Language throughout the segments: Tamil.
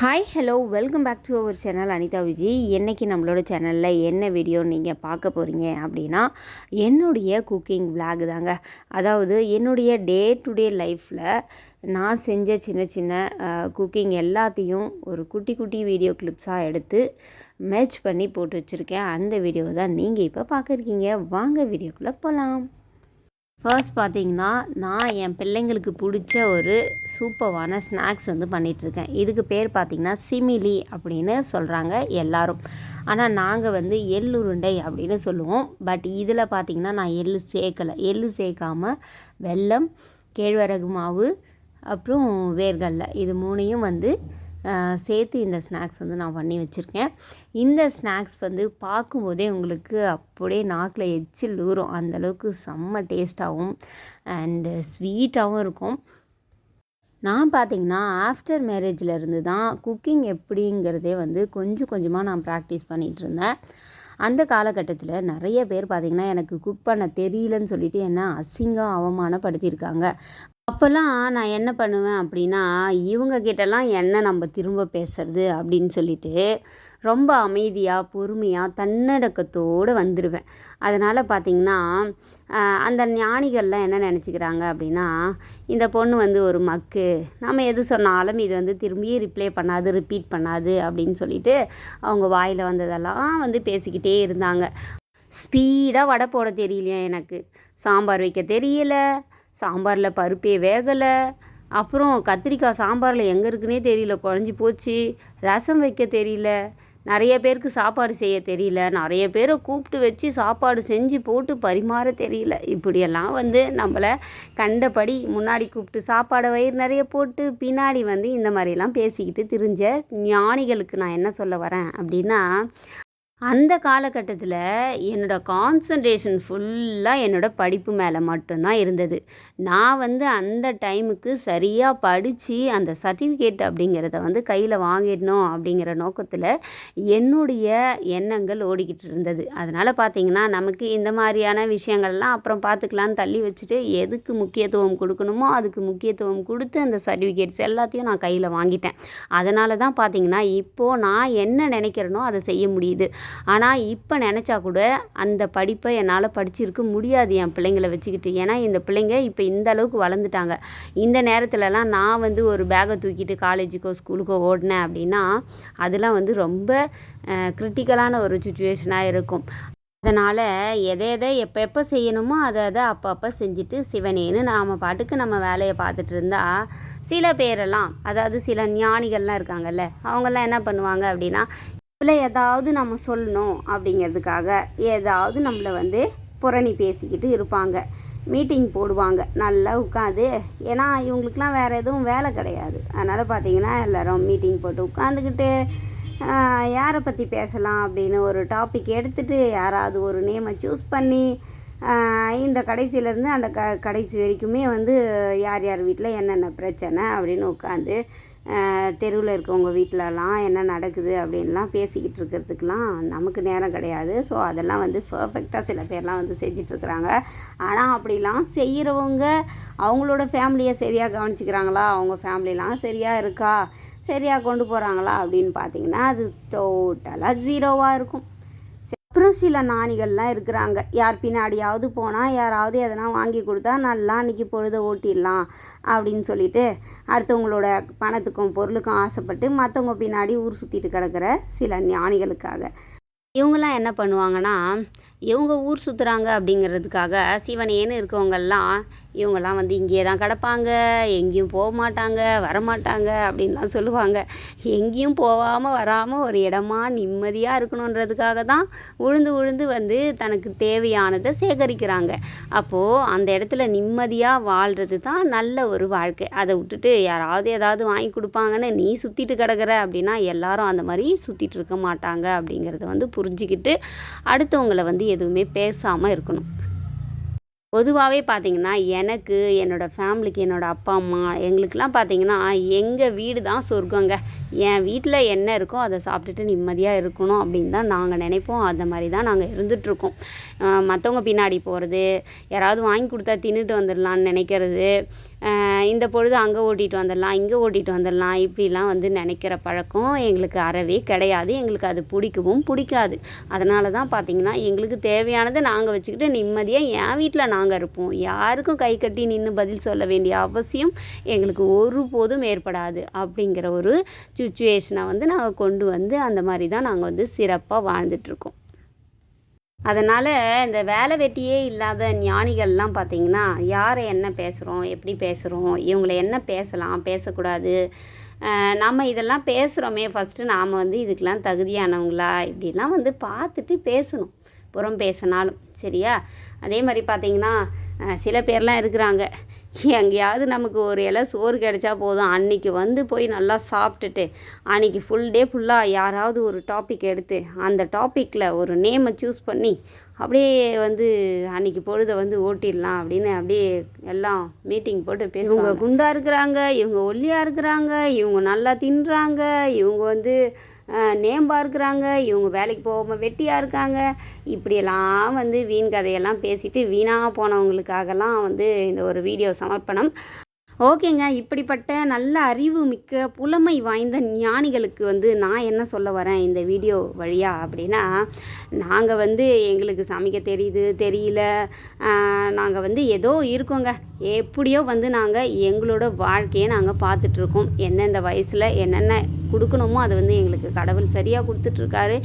Hi hello welcome back to our channel Anitha Viji இன்றைக்கி நம்மளோட சேனலில் என்ன வீடியோ நீங்கள் பார்க்க போகிறீங்க அப்படின்னா என்னுடைய குக்கிங் விளாக் தாங்க. அதாவது என்னுடைய டே டு டே லைஃப்பில் நான் செஞ்ச சின்ன சின்ன குக்கிங் எல்லாத்தையும் ஒரு குட்டி குட்டி வீடியோ கிளிப்ஸாக எடுத்து மேட்ச் பண்ணி போட்டு வச்சுருக்கேன். அந்த வீடியோ தான் நீங்கள் இப்போ பார்க்குறீங்க. வாங்க வீடியோக்குள்ளே போகலாம் ஃபர்ஸ்ட் பார்த்தீங்கன்னா நான் என் பிள்ளைங்களுக்கு பிடிச்ச ஒரு சூப்பர்வான ஸ்நாக்ஸ் வந்து பண்ணிகிட்ருக்கேன் இதுக்கு பேர் பார்த்திங்கன்னா சிமிலி அப்படின்னு சொல்கிறாங்க எல்லாரும். ஆனால் நாங்கள் வந்து எள்ளுருண்டை அப்படின்னு சொல்லுவோம். பட் இதில் பார்த்தீங்கன்னா நான் எள் சேர்க்கலை. எள் சேர்க்காம வெல்லம் கேழ்வரகு மாவு அப்புறம் வேர்கடலை. இது மூணையும் வந்து சேர்த்து இந்த ஸ்நாக்ஸ் வந்து நான் பண்ணி வச்சுருக்கேன். இந்த ஸ்நாக்ஸ் வந்து பார்க்கும்போதே உங்களுக்கு அப்படியே நாக்கில் எச்சில் ஊறும் அந்தளவுக்கு செம்ம டேஸ்ட்டாகவும் அண்டு ஸ்வீட்டாகவும் இருக்கும். நான் பார்த்தீங்கன்னா ஆஃப்டர் மேரேஜில் இருந்து தான் குக்கிங் எப்படிங்கிறதே வந்து கொஞ்சம் கொஞ்சமாக நான் ப்ராக்டிஸ் பண்ணிகிட்டு இருந்தேன். அந்த காலகட்டத்தில் நிறைய பேர் பார்த்திங்கன்னா எனக்கு குக் பண்ண தெரியலன்னு சொல்லிட்டு என்ன அசிங்கம் அவமானப்படுத்தியிருக்காங்க. அப்போல்லாம் நான் என்ன பண்ணுவேன் அப்படின்னா இவங்க கிட்டலாம் என்ன நம்ம திரும்ப பேசுறது அப்படின்னு சொல்லிட்டு ரொம்ப அமைதியாக பொறுமையாக தன்னடக்கத்தோடு வந்துடுவேன் அதனால் பார்த்திங்கன்னா அந்த ஞானிகள்லாம் என்ன நினச்சிக்கிறாங்க அப்படின்னா இந்த பொண்ணு வந்து ஒரு மக்கு. நம்ம எது சொன்னாலும் இது வந்து திரும்பியே ரிப்ளை பண்ணாது ரிப்பீட் பண்ணாது அப்படின்னு சொல்லிட்டு அவங்க வாயில் வந்ததெல்லாம் வந்து பேசிக்கிட்டே இருந்தாங்க. ஸ்பீடாக வடை போட தெரியலையா எனக்கு? சாம்பார் வைக்க தெரியல. சாம்பாரில் பருப்பே வேகலை. அப்புறம் கத்திரிக்காய் சாம்பாரில் எங்கே இருக்குன்னே தெரியல. குழஞ்சி போச்சு. ரசம் வைக்க தெரியல. நிறைய பேருக்கு சாப்பாடு செய்ய தெரியல. நிறைய பேரை கூப்பிட்டு வச்சு சாப்பாடு செஞ்சு போட்டு பரிமாற தெரியல. இப்படியெல்லாம் வந்து நம்மளை கண்டபடி முன்னாடி கூப்பிட்டு சாப்பாடை வயிறு நிறைய போட்டு பின்னாடி வந்து இந்த மாதிரிலாம் பேசிக்கிட்டு திரிஞ்ச ஞானிகளுக்கு நான் என்ன சொல்ல வரேன் அப்படின்னா அந்த காலகட்டத்தில் என்னோடய கான்சன்ட்ரேஷன் ஃபுல்லாக என்னோடய படிப்பு மேலே மட்டும்தான் இருந்தது. நான் வந்து அந்த டைமுக்கு சரியாக படித்து அந்த சர்டிஃபிகேட் அப்படிங்கிறத வந்து கையில் வாங்கிடணும் அப்படிங்கிற நோக்கத்தில் என்னுடைய எண்ணங்கள் ஓடிக்கிட்டு இருந்தது. அதனால் பார்த்தீங்கன்னா நமக்கு இந்த மாதிரியான விஷயங்கள்லாம் அப்புறம் பார்த்துக்கலான்னு தள்ளி வச்சுட்டு எதுக்கு முக்கியத்துவம் கொடுக்கணுமோ அதுக்கு முக்கியத்துவம் கொடுத்து அந்த சர்டிஃபிகேட்ஸ் எல்லாத்தையும் நான் கையில் வாங்கிட்டேன். அதனால தான் பார்த்தீங்கன்னா இப்போது நான் என்ன நினைக்கிறேனோ அதை செய்ய முடியுது. ஆனால் இப்போ நினச்சா கூட அந்த படிப்பை என்னால் படிச்சிருக்க முடியாது என் பிள்ளைங்கள வச்சுக்கிட்டு. ஏன்னா இந்த பிள்ளைங்க இப்போ இந்த அளவுக்கு வளர்ந்துட்டாங்க. இந்த நேரத்துலலாம் நான் வந்து ஒரு பேக்கை தூக்கிட்டு காலேஜுக்கோ ஸ்கூலுக்கோ ஓடினேன் அப்படின்னா அதெல்லாம் வந்து ரொம்ப கிரிட்டிக்கலான ஒரு சுச்சுவேஷனாக இருக்கும். அதனால் எதை எதை எப்போ எப்போ செய்யணுமோ அதை அதை அப்பப்போ செஞ்சுட்டு சிவனேன்னு நாம் பாட்டுக்கு நம்ம வேலையை பார்த்துட்டு இருந்தால் சில பேரெல்லாம் அதாவது சில ஞானிகள்லாம் இருக்காங்கல்ல அவங்கெல்லாம் என்ன பண்ணுவாங்க அப்படின்னா இல்லை ஏதாவது நம்ம சொல்லணும் அப்படிங்கிறதுக்காக ஏதாவது நம்மளை வந்து புரணி பேசிக்கிட்டு இருப்பாங்க. மீட்டிங் போடுவாங்க. நல்லா உட்காந்து. ஏன்னா இவங்களுக்குலாம் வேறு எதுவும் வேலை கிடையாது. அதனால் பார்த்தீங்கன்னா எல்லோரும் மீட்டிங் போட்டு உட்காந்துக்கிட்டு யாரை பற்றி பேசலாம் அப்படின்னு ஒரு டாபிக் எடுத்துகிட்டு யாராவது ஒரு நேமை சூஸ் பண்ணி இந்த கடைசியிலேருந்து அந்த க கடைசி வரைக்குமே வந்து யார் யார் வீட்டில் என்னென்ன பிரச்சனை அப்படின்னு உட்காந்து தெருவில் இருக்கவங்க வீட்டிலலாம் என்ன நடக்குது அப்படின்லாம் பேசிக்கிட்டு இருக்கிறதுக்கெலாம் நமக்கு நேரம் கிடையாது. ஸோ அதெல்லாம் வந்து பர்ஃபெக்டாக சில பேர்லாம் வந்து செஞ்சிட்ருக்குறாங்க. ஆனால் அப்படிலாம் செய்கிறவங்க அவங்களோட ஃபேமிலியை சரியாக கவனிச்சிக்கிறாங்களா? அவங்க ஃபேமிலிலாம் சரியாக இருக்கா? சரியாக கொண்டு போகிறாங்களா அப்படின்னு பார்த்தீங்கன்னா அது டோட்டலாக ஜீரோவாக இருக்கும். அப்புறம் சில நாணிகள்லாம் இருக்கிறாங்க. யார் பின்னாடியாவது போனால் யாராவது எதனா வாங்கி கொடுத்தா நல்லா அன்றைக்கி பொழுதை ஓட்டிடலாம் அப்படின்னு சொல்லிட்டு அடுத்தவங்களோட பணத்துக்கும் பொருளுக்கும் ஆசைப்பட்டு மற்றவங்க பின்னாடி ஊர் சுற்றிட்டு கிடக்கிற சில ஞானிகளுக்காக. இவங்கெல்லாம் என்ன பண்ணுவாங்கன்னா இவங்க ஊர் சுற்றுறாங்க அப்படிங்கிறதுக்காக சிவனேன்னு இருக்கவங்கெல்லாம் இவங்கெல்லாம் வந்து இங்கேயே தான் கிடப்பாங்க. எங்கேயும் போக மாட்டாங்க வரமாட்டாங்க அப்படின்லாம் சொல்லுவாங்க. எங்கேயும் போகாமல் வராமல் ஒரு இடமா நிம்மதியாக இருக்கணுன்றதுக்காக தான் உழுந்து உழுந்து வந்து தனக்கு தேவையானதை சேகரிக்கிறாங்க. அப்போது அந்த இடத்துல நிம்மதியாக வாழ்கிறது தான் நல்ல ஒரு வாழ்க்கை. அதை விட்டுட்டு யாராவது ஏதாவது வாங்கி கொடுப்பாங்கன்னு நீ சுற்றிட்டு கிடக்கிற அப்படின்னா எல்லாரும் அந்த மாதிரி சுற்றிட்டு இருக்க மாட்டாங்க அப்படிங்கிறத வந்து புரிஞ்சுக்கிட்டு அடுத்தவங்களை வந்து எதுவுமே பேசாமல் இருக்கணும். பொதுவாகவே பார்த்தீங்கன்னா எனக்கு என்னோடய ஃபேமிலிக்கு என்னோடய அப்பா அம்மா எங்களுக்கெல்லாம் பார்த்தீங்கன்னா எங்கள் வீடு தான் சொர்க்கங்க. என் வீட்டில் என்ன இருக்கோ அதை சாப்பிட்டுட்டு நிம்மதியாக இருக்கணும் அப்படின்னு தான் நாங்கள் நினைப்போம். அந்த மாதிரி தான் நாங்கள் இருந்துகிட்ருக்கோம் மற்றவங்க பின்னாடி போகிறது யாராவது வாங்கி கொடுத்தா தின்னுட்டு வந்துடலான்னு நினைக்கிறது இந்த பொழுது அங்கே ஓட்டிகிட்டு வந்துடலாம் இங்கே ஓட்டிகிட்டு வந்துடலாம் இப்படிலாம் வந்து நினைக்கிற பழக்கம் எங்களுக்கு அறவே கிடையாது. எங்களுக்கு அது பிடிக்கவும் பிடிக்காது. அதனால தான் பார்த்தீங்கன்னா எங்களுக்கு தேவையானதை நாங்கள் வச்சுக்கிட்டு நிம்மதியாக என் வீட்டில் நாங்கள் இருப்போம். யாருக்கும் கை கட்டி நின்று பதில் சொல்ல வேண்டிய அவசியம் எங்களுக்கு ஒருபோதும் ஏற்படாது அப்படிங்கிற ஒரு சுச்சுவேஷனை வந்து நாங்கள் கொண்டு வந்து அந்த மாதிரி தான் நாங்கள் வந்து சிறப்பாக வாழ்ந்துட்டுருக்கோம் அதனால் இந்த வேலை வெட்டியே இல்லாத ஞானிகள்லாம் பார்த்தீங்கன்னா யாரை என்ன பேசுகிறோம் எப்படி பேசுகிறோம் இவங்களை என்ன பேசலாம் பேசக்கூடாது. நம்ம இதெல்லாம் பேசுகிறோமே ஃபஸ்ட்டு நாம் வந்து இதுக்கெலாம் தகுதியானவங்களா இப்படிலாம் வந்து பார்த்துட்டு பேசணும். புறம் பேசினாலும் சரியா? அதே மாதிரி பார்த்தீங்கன்னா சில பேர்லாம் இருக்கிறாங்க. எங்கேயாவது நமக்கு ஒரு இலை சோறு கிடைச்சா போதும். அன்னைக்கு வந்து போய் நல்லா சாப்பிட்டுட்டு அன்னைக்கு ஃபுல் டே ஃபுல்லாக யாராவது ஒரு டாபிக் எடுத்து அந்த டாப்பிக்கில் ஒரு நேமை சூஸ் பண்ணி அப்படியே வந்து அன்னைக்கு பொழுதை வந்து ஓட்டிடலாம் அப்படின்னு அப்படியே எல்லாம் மீட்டிங் போட்டு பேசுவாங்க. இவங்க குண்டாக இருக்கிறாங்க இவங்க ஒல்லியாக இருக்கிறாங்க இவங்க நல்லா தின்றாங்க இவங்க வந்து நேம்பாக இருக்கிறாங்க இவங்க வேலைக்கு போகாமல் வெட்டியாக இருக்காங்க. இப்படியெல்லாம் வந்து வீண் கதையெல்லாம் பேசிட்டு வீணாக போனவங்களுக்காகலாம் வந்து இந்த ஒரு வீடியோ சமர்ப்பணம். ஓகேங்க. இப்படிப்பட்ட நல்ல அறிவு மிக்க புலமை வாய்ந்த ஞானிகளுக்கு வந்து நான் என்ன சொல்ல வரேன் இந்த வீடியோ வழியாக அப்படின்னா நாங்கள் வந்து எங்களுக்கு சமைக்க தெரியுது தெரியல. நாங்கள் வந்து ஏதோ இருக்கோங்க. எப்படியோ வந்து நாங்கள் எங்களோட வாழ்க்கையை நாங்கள் பார்த்துட்ருக்கோம் எந்தெந்த வயசில் என்னென்ன கொடுக்கணுமோ அதை வந்து எங்களுக்கு கடவுள் சரியாக கொடுத்துட்ருக்காரு.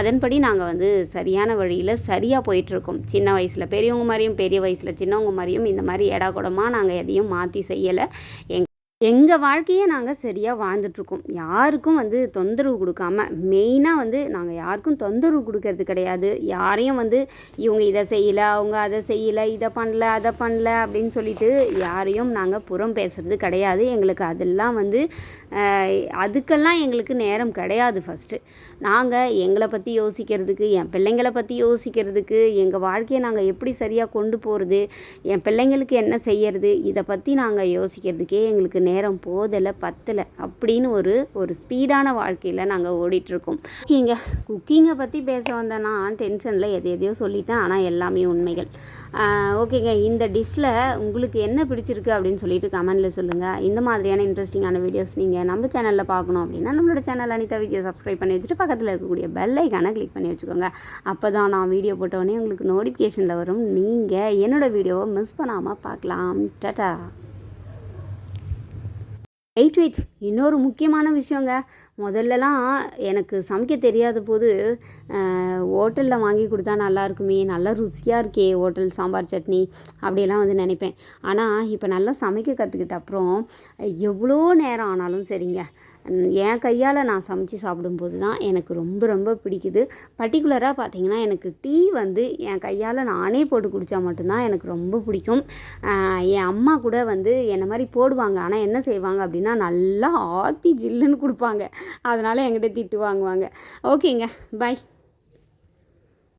அதன்படி நாங்கள் வந்து சரியான வழியில் சரியாக போயிட்டுருக்கோம் சின்ன வயசில் பெரியவங்க மாதிரியும் பெரிய வயசில் சின்னவங்க மாதிரியும் இந்த மாதிரி எடா கூடமாக நாங்கள் எதையும் மாற்றி செய்யலை. எங் எங்கள் வாழ்க்கையை நாங்கள் சரியாக வாழ்ந்துட்டுருக்கோம். யாருக்கும் வந்து தொந்தரவு கொடுக்காம மெயினாக வந்து நாங்கள் யாருக்கும் தொந்தரவு கொடுக்கறது கிடையாது. யாரையும் வந்து இவங்க இதை செய்யலை அவங்க அதை செய்யலை இதை பண்ணல அதை பண்ணல அப்படின்னு சொல்லிட்டு யாரையும் நாங்கள் புறம் பேசுறது கிடையாது. எங்களுக்கு அதெல்லாம் வந்து அதுக்கெல்லாம் எங்களுக்கு நேரம் கிடையாது ஃபஸ்ட்டு நாங்கள் எங்களை பற்றி யோசிக்கிறதுக்கு என் பிள்ளைங்களை பற்றி யோசிக்கிறதுக்கு எங்கள் வாழ்க்கையை நாங்கள் எப்படி சரியாக கொண்டு போகிறது என் பிள்ளைங்களுக்கு என்ன செய்யறது இதை பற்றி நாங்கள் யோசிக்கிறதுக்கே எங்களுக்கு நேரம் போதலை பத்தலை அப்படின்னு ஒரு ஒரு ஸ்பீடான வாழ்க்கையில் நாங்கள் ஓடிட்டுருக்கோம். ஓகேங்க குக்கிங்கை பற்றி பேச வந்தேன்னா டென்ஷனில் எதை எதையோ சொல்லிட்டேன். ஆனால் எல்லாமே உண்மைகள். ஓகேங்க. இந்த டிஷ்ஷில் உங்களுக்கு என்ன பிடிச்சிருக்கு அப்படின்னு சொல்லிட்டு கமெண்டில் சொல்லுங்கள் இந்த மாதிரியான இன்ட்ரெஸ்டிங்கான வீடியோஸ் நீங்கள் நம்ம சேனலில் பார்க்கணும் அப்படின்னா நம்மளோட சேனல் அனிதா விஜயை சப்ஸ்கிரைப் பண்ணி வச்சுட்டு பக்கத்தில் இருக்கக்கூடிய பெல் ஐக்கானை கிளிக் பண்ணி வச்சுக்கோங்க. அப்போ தான் நான் வீடியோ போட்டோடனே உங்களுக்கு நோட்டிஃபிகேஷனில் வரும். நீங்கள் என்னோடய வீடியோவை மிஸ் பண்ணாமல் பார்க்கலாம் டட்டா வெயிட் வெயிட் இன்னொரு முக்கியமான விஷயங்க. முதல்லலாம் எனக்கு சமைக்க தெரியாத போது ஹோட்டலில் வாங்கி கொடுத்தா நல்லா இருக்குமே நல்லா ருசியாக இருக்கே ஹோட்டல் சாம்பார் சட்னி அப்படியெல்லாம் வந்து நினைப்பேன். ஆனால் இப்போ நல்லா சமைக்க கற்றுக்கிட்ட அப்புறம் எவ்வளோ நேரம் ஆனாலும் சரிங்க. என் கையால் நான் சமைச்சு சாப்பிடும்போது தான் எனக்கு ரொம்ப ரொம்ப பிடிக்குது. பர்டிகுலராக பார்த்தீங்கன்னா எனக்கு டீ வந்து என் கையால் நானே போட்டு குடித்தா மட்டும்தான் எனக்கு ரொம்ப பிடிக்கும். என் அம்மா கூட வந்து என்னை மாதிரி போடுவாங்க. ஆனால் என்ன செய்வாங்க அப்படின்னா நல்லா ஆத்தி ஜில்லுன்னு கொடுப்பாங்க. அதனால் என்கிட்ட திட்டு வாங்குவாங்க. ஓகேங்க. பை.